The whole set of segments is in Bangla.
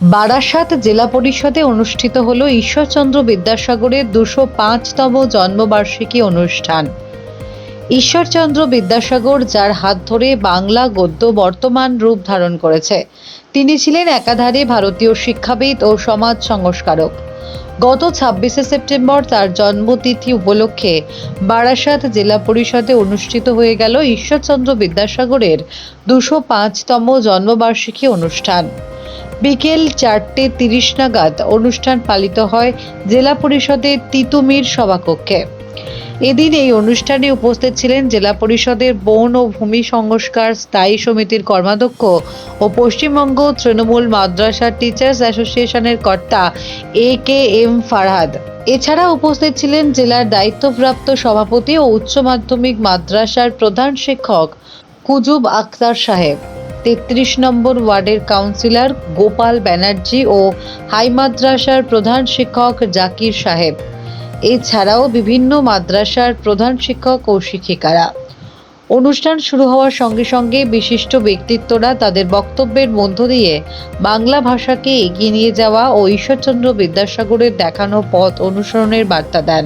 বারাসাত জেলা পরিষদে অনুষ্ঠিত হল ঈশ্বরচন্দ্র বিদ্যাসাগরের দুশো পাঁচতম জন্মবার্ষিকী অনুষ্ঠান। ঈশ্বরচন্দ্র বিদ্যাসাগর যার হাত ধরে বাংলা গদ্য বর্তমান রূপ ধারণ করেছে, তিনি ছিলেন একাধারে ভারতীয় শিক্ষাবিদ ও সমাজ সংস্কারক। গত ছাব্বিশে সেপ্টেম্বর তার জন্মতিথি উপলক্ষে বারাসাত জেলা পরিষদে অনুষ্ঠিত হয়ে গেল ঈশ্বরচন্দ্র বিদ্যাসাগরের দুশো পাঁচতম জন্মবার্ষিকী অনুষ্ঠান। বিকেল চারটে তিরিশ নাগাদ অনুষ্ঠান পালিত হয় জেলা পরিষদের তিতুমির সভাকক্ষে। এদিন এই অনুষ্ঠানে উপস্থিত ছিলেন জেলা পরিষদের বন ও ভূমি সংস্কার স্থায়ী সমিতির কর্মাধ্যক্ষ ও পশ্চিমবঙ্গ তৃণমূল মাদ্রাসা টিচার্স অ্যাসোসিয়েশনের কর্তা এ কে এম ফারহাদ। এছাড়া উপস্থিত ছিলেন জেলার দায়িত্বপ্রাপ্ত সভাপতি ও উচ্চ মাধ্যমিক মাদ্রাসার প্রধান শিক্ষক কুজুব আক্তার সাহেব। তেত্রিশ নম্বর ওয়ার্ডের কাউন্সিলর গোপাল ব্যানার্জি ও হাই মাদ্রাসার প্রধান শিক্ষক জাকির সাহেব। এছাড়াও বিভিন্ন মাদ্রাসার প্রধান শিক্ষক ও শিক্ষিকারা। অনুষ্ঠান শুরু হওয়ার সঙ্গে সঙ্গে বিশিষ্ট ব্যক্তিত্বরা তাদের বক্তব্যের মধ্য দিয়ে বাংলা ভাষাকে এগিয়ে নিয়ে যাওয়া ও ঈশ্বরচন্দ্র বিদ্যাসাগরের দেখানো পথ অনুসরণের বার্তা দেন।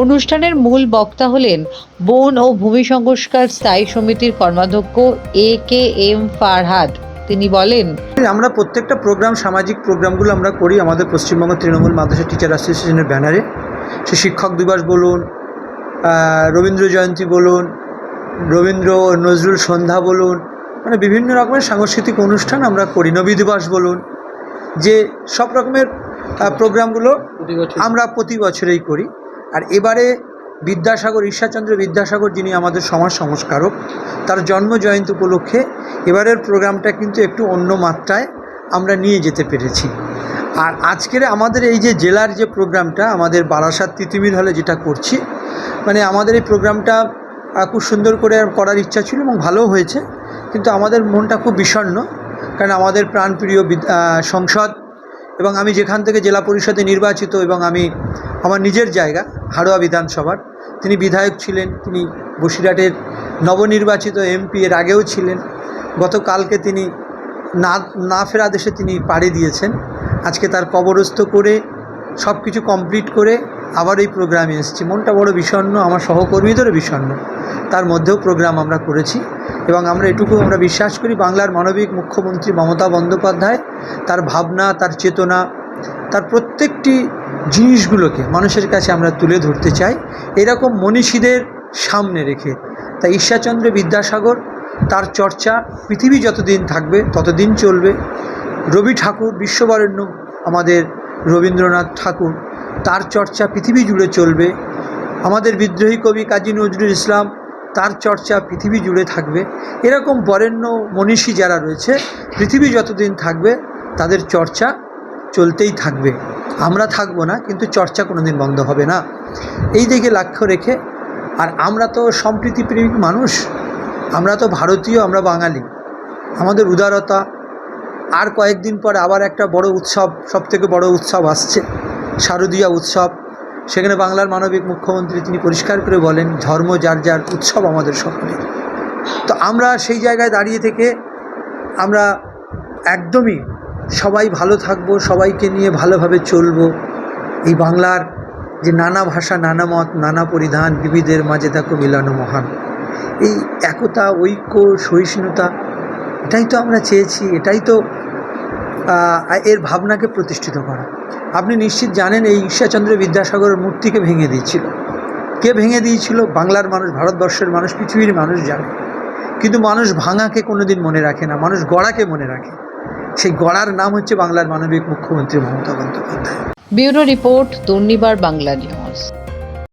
অনুষ্ঠানের মূল বক্তা হলেন বন ও ভূমি সংস্কার স্থায়ী সমিতির কর্মাধ্যক্ষ এ কে এম ফারহাদ। তিনি বলেন আমরা প্রত্যেকটা প্রোগ্রাম সামাজিক প্রোগ্রামগুলো আমরা করি আমাদের পশ্চিমবঙ্গ তৃণমূল মাদ্রাসা টিচার অ্যাসোসিয়েশনের ব্যানারে। সে শিক্ষক দিবস বলুন রবীন্দ্র জয়ন্তী বলুন রবীন্দ্র নজরুল সন্ধ্যা বলুন মানে বিভিন্ন রকমের সাংস্কৃতিক অনুষ্ঠান আমরা করি নবী দিবস বলুন যে সব রকমের প্রোগ্রামগুলো আমরা প্রতি বছরেই করি। আর এবারে বিদ্যাসাগর ঈশ্বরচন্দ্র বিদ্যাসাগর যিনি আমাদের সমাজ সংস্কারক, তার জন্ম জয়ন্তী উপলক্ষে এবারের প্রোগ্রামটা কিন্তু একটু অন্য মাত্রায় আমরা নিয়ে যেতে পেরেছি। আর আজকের আমাদের এই যে জেলার যে প্রোগ্রামটা, আমাদের বারাসাত তিতুমির হলে যেটা করছি মানে আমাদের এই প্রোগ্রামটা খুব সুন্দর করে করার ইচ্ছা ছিল এবং ভালো হয়েছে, কিন্তু আমাদের মনটা খুব বিষণ্ণ, কারণ আমাদের প্রাণপ্রিয় সংসদ এবং আমি যেখান থেকে জেলা পরিষদে নির্বাচিত এবং আমি আমার নিজের জায়গা, হাড়োয়া বিধানসভার। তিনি বিধায়ক ছিলেন, তিনি বসিরহাটের নবনির্বাচিত এমপি এর আগেও ছিলেন। গতকালকে তিনি না না ফেরা দেশে তিনি পাড়ি দিয়েছেন। আজকে তার কবরস্থ করে সব কিছু কমপ্লিট করে আবার এই প্রোগ্রামে এসেছি। মনটা বড় বিষণ্ণ, আমার সহকর্মীদেরও বিষণ্ণ। তার মধ্যেও প্রোগ্রাম আমরা করেছি এবং আমরা এটুকু আমরা বিশ্বাস করি, বাংলার মানবিক মুখ্যমন্ত্রী মমতা বন্দ্যোপাধ্যায় তার ভাবনা, তার চেতনা, তার প্রত্যেকটি জিনিসগুলোকে মানুষের কাছে আমরা তুলে ধরতে চাই, এরকম মনীষীদের সামনে রেখে। তাই ঈশ্বরচন্দ্র বিদ্যাসাগর তার চর্চা পৃথিবী যতদিন থাকবে, ততদিন চলবে। রবি ঠাকুর, বিশ্ববরেণ্য আমাদের রবীন্দ্রনাথ ঠাকুর, তার চর্চা পৃথিবী জুড়ে চলবে। আমাদের বিদ্রোহী কবি কাজী নজরুল ইসলাম তার চর্চা পৃথিবী জুড়ে থাকবে। এরকম বরেণ্য মনীষী যারা রয়েছে, পৃথিবী যতদিন থাকবে, তাদের চর্চা চলতেই থাকবে। আমরা থাকব না, কিন্তু চর্চা কোনোদিন বন্ধ হবে না। এই দিকে লক্ষ্য রেখে, আর আমরা তো সম্প্রীতিপ্রেমিক মানুষ, আমরা তো ভারতীয়, আমরা বাঙালি। আমাদের উদারতা, আর কয়েকদিন পরে আবার একটা বড় উৎসব, সবথেকে বড় উৎসব আসছে, শারদীয়া উৎসব। সেখানে বাংলার মানবিক মুখ্যমন্ত্রী তিনি পরিষ্কার করে বলেন, ধর্ম যার যার উৎসব আমাদের সকলের। তো আমরা সেই জায়গায় দাঁড়িয়ে থেকে আমরা একদমই সবাই ভালো থাকব, সবাইকে নিয়ে ভালোভাবে চলবো। এই বাংলার যে নানা ভাষা, নানা মত, নানা পরিধান, বিবিধের মাঝে থাকো মিলানো মহান। এই একতা, ঐক্য, সহিষ্ণুতা, এটাই তো আমরা চেয়েছি, এটাই তো এর ভাবনাকে প্রতিষ্ঠিত করা। আপনি নিশ্চিত জানেন এই ঈশ্বরচন্দ্র বিদ্যাসাগরের মূর্তিকে ভেঙে দিয়েছিল? কে ভেঙে দিয়েছিল? বাংলার মানুষ, ভারতবর্ষের মানুষ, পৃথিবীর মানুষ জানে। কিন্তু মানুষ ভাঙাকে কোনোদিন মনে রাখে না, মানুষ গড়াকে মনে রাখে। সেই গড়ার নাম হচ্ছে বাংলার মানবিক মুখ্যমন্ত্রী Mamata Bandyopadhyay. Bureau report Durnibar Bangla news.